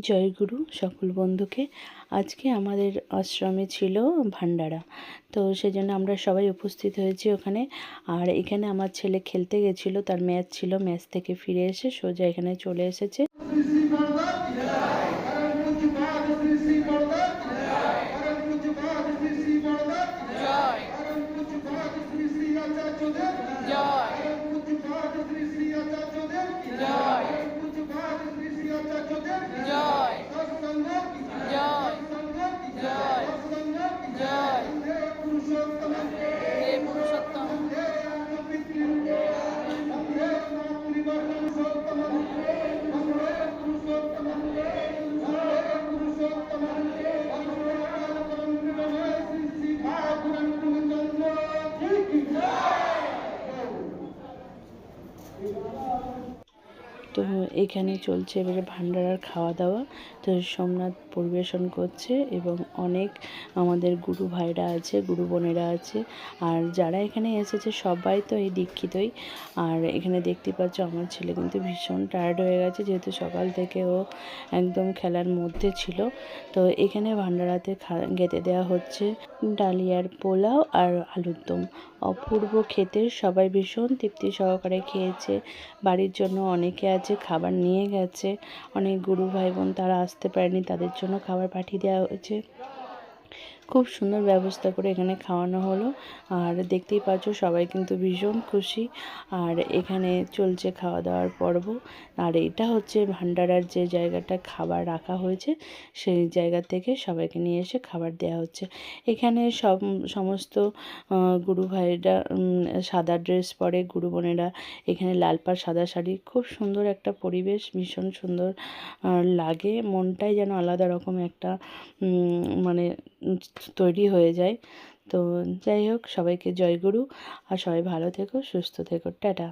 জয়গুরু সকল বন্ধুকে। আজকে আমাদের আশ্রমে ছিল ভান্ডারা। তো সেজন্য আমরা সবাই উপস্থিত হয়েছি ওখানে। আর এখানে আমার ছেলে খেলতে গেছিল, তার ম্যাচ ছিল, ম্যাচ থেকে ফিরে এসে সোজা এখানে চলে এসেছে। জয়। Thank you. তো এখানে চলছে এবারে ভান্ডারার খাওয়া দাওয়া তো সোমনাথ পরিবেশন করছে এবং অনেক আমাদের গুরু ভাইরা আছে, গুরু বোনেরা আছে। আর যারা এখানে এসেছে সবাই তো এই দীক্ষিতই। আর এখানে দেখতে পাচ্ছ আমার ছেলে কিন্তু ভীষণ টায়ার্ড হয়ে গেছে, যেহেতু সকাল থেকে ও একদম খেলার মধ্যে ছিল। তো এখানে ভান্ডারাতে খেতে দেওয়া হচ্ছে ডালিয়ার পোলাও আর আলুর দম। অপূর্ব খেতে, সবাই ভীষণ তৃপ্তি সহকারে খেয়েছে। বাড়ির জন্য অনেকে আছে খাবার নিয়ে গেছে। অনেক গুরু ভাই বোন তারা আসতে পারেনি, তাদের জন্য খাবার পাঠিয়ে দেওয়া হয়েছে। খুব সুন্দর ব্যবস্থা করে এখানে খাওয়ানো হলো। আর দেখতেই পাচ্ছ সবাই কিন্তু ভীষণ খুশি। আর এখানে চলছে খাওয়া দাওয়ার পর্ব। আর এটা হচ্ছে ভান্ডারার যে জায়গাটা খাবার রাখা হয়েছে, সেই জায়গা থেকে সবাইকে নিয়ে এসে খাবার দেওয়া হচ্ছে। এখানে সব সমস্ত গুরু ভাইরা সাদা ড্রেস পরে, গুরু বোনেরা এখানে লাল পাড়, সাদা শাড়ি, খুব সুন্দর একটা পরিবেশ, ভীষণ সুন্দর লাগে। মনটাই যেন আলাদা রকম একটা মানে তৈরি হয়ে যায়। তো যাই হোক, সবাইকে জয়গুরু আর সবাই ভালো থেকো, সুস্থ থেকো। টাটা।